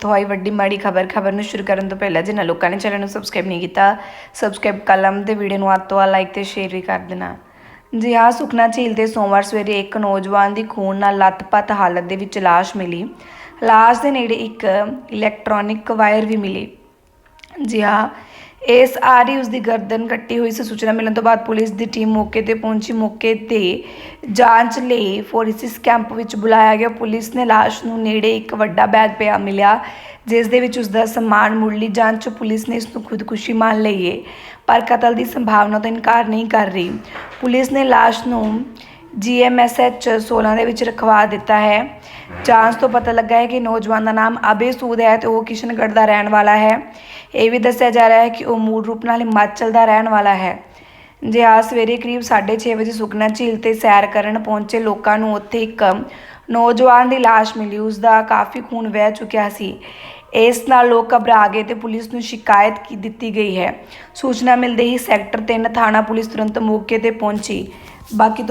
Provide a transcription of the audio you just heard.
ਕਿੱਥੋਂ ਆਈ ਵੱਡੀ ਮਾੜੀ ਖਬਰ ਖਬਰ ਨੂੰ ਸ਼ੁਰੂ ਕਰਨ ਤੋਂ ਪਹਿਲਾਂ ਜਿਨ੍ਹਾਂ ਲੋਕਾਂ ਨੇ ਚੈਨਲ ਨੂੰ ਸਬਸਕ੍ਰਾਈਬ ਨਹੀਂ ਕੀਤਾ ਸਬਸਕ੍ਰਾਈਬ ਕਲਮ ਤੇ ਵੀਡੀਓ ਨੂੰ ਅੱਧ ਤੋਂ ਵੱਧ ਲਾਈਕ ਤੇ ਸ਼ੇਅਰ ਵੀ ਕਰ ਦੇਣਾ। ਜੀ ਹਾਂ, ਸੁਖਨਾ ਝੀਲ ਤੇ ਸੋਮਵਾਰ ਸਵੇਰੇ ਇੱਕ ਨੌਜਵਾਨ ਦੀ ਖੂਨ ਨਾਲ ਲੱਥਪੱਥ ਹਾਲਤ ਦੇ ਵਿੱਚ ਲਾਸ਼ ਮਿਲੀ। ਲਾਸ਼ ਦੇ ਨੇੜੇ ਇੱਕ ਇਲੈਕਟ੍ਰੋਨਿਕ ਵਾਇਰ ਵੀ ਮਿਲੀ। ਜੀ ਹਾਂ ਇਸ ਆ ਰਹੀ ਉਸ ਦੀ ਗਰਦਨ ਕੱਟੀ ਹੋਈ ਸੀ। ਸੂਚਨਾ ਮਿਲਣ ਤੋਂ ਬਾਅਦ ਪੁਲਿਸ ਦੀ ਟੀਮ ਮੌਕੇ ਤੇ ਪਹੁੰਚੀ। ਮੌਕੇ ਤੇ ਜਾਂਚ ਲਈ ਫੋਰੈਂਸਿਸ ਕੈਂਪ ਵਿੱਚ ਬੁਲਾਇਆ ਗਿਆ। ਪੁਲਿਸ ਨੇ ਲਾਸ਼ ਨੂੰ ਨੇੜੇ ਇੱਕ ਵੱਡਾ ਬੈਗ ਪਿਆ ਮਿਲਿਆ, ਜਿਸ ਦੇ ਵਿੱਚ ਉਸ ਦਾ ਸਮਾਨ ਮੁੱਢਲੀ ਜਾਂਚ ਪੁਲਿਸ ਨੇ ਇਸ ਨੂੰ ਖੁਦਕੁਸ਼ੀ ਮੰਨ ਲਈ ਹੈ ਪਰ ਕਤਲ ਦੀ ਸੰਭਾਵਨਾ ਤੋਂ ਇਨਕਾਰ ਨਹੀਂ ਕਰ ਰਹੀ। ਪੁਲਿਸ ਨੇ ਲਾਸ਼ ਨੂੰ ਜੀਐਮਐਸਐਚ 16 ਦੇ ਵਿੱਚ ਰਖਵਾ ਦਿੱਤਾ ਹੈ। ਜਾਂਚ ਤੋਂ ਪਤਾ ਲੱਗਾ ਹੈ ਕਿ ਨੌਜਵਾਨ ਦਾ ਨਾਮ ਅਬੇ ਸੂਦ ਹੈ ਤੇ ਉਹ ਕਿਸ਼ਨਗੜ੍ਹ ਦਾ ਰਹਿਣ ਵਾਲਾ ਹੈ। ਇਹ ਵੀ ਦੱਸਿਆ ਜਾ ਰਿਹਾ ਹੈ ਕਿ ਉਹ ਮੂਲ ਰੂਪ ਨਾਲ ਹਿਮਾਚਲ ਦਾ ਰਹਿਣ ਵਾਲਾ ਹੈ। ਜੇ ਆ ਸਵੇਰੇ ਕਰੀਬ 6:30 ਵਜੇ ਸੁਖਨਾ ਝੀਲ ਤੇ ਸੈਰ ਕਰਨ ਪਹੁੰਚੇ ਲੋਕਾਂ ਨੂੰ ਉੱਥੇ ਇੱਕ ਨੌਜਵਾਨ ਦੀ ਲਾਸ਼ ਮਿਲੀ। ਉਸ ਦਾ ਕਾਫੀ ਖੂਨ ਵਹਿ ਚੁੱਕਿਆ ਸੀ। ਇਸ ਨਾਲ ਲੋਕ ਘਬਰਾ ਗਏ ਤੇ ਪੁਲਿਸ ਨੂੰ ਸ਼ਿਕਾਇਤ ਕੀ ਦਿੱਤੀ ਗਈ ਹੈ। ਸੂਚਨਾ ਮਿਲਦੇ ਹੀ ਸੈਕਟਰ 3 ਥਾਣਾ ਪੁਲਿਸ ਤੁਰੰਤ ਮੌਕੇ ਤੇ ਪਹੁੰਚੀ। ਬਾਕੀ ਤੋਂ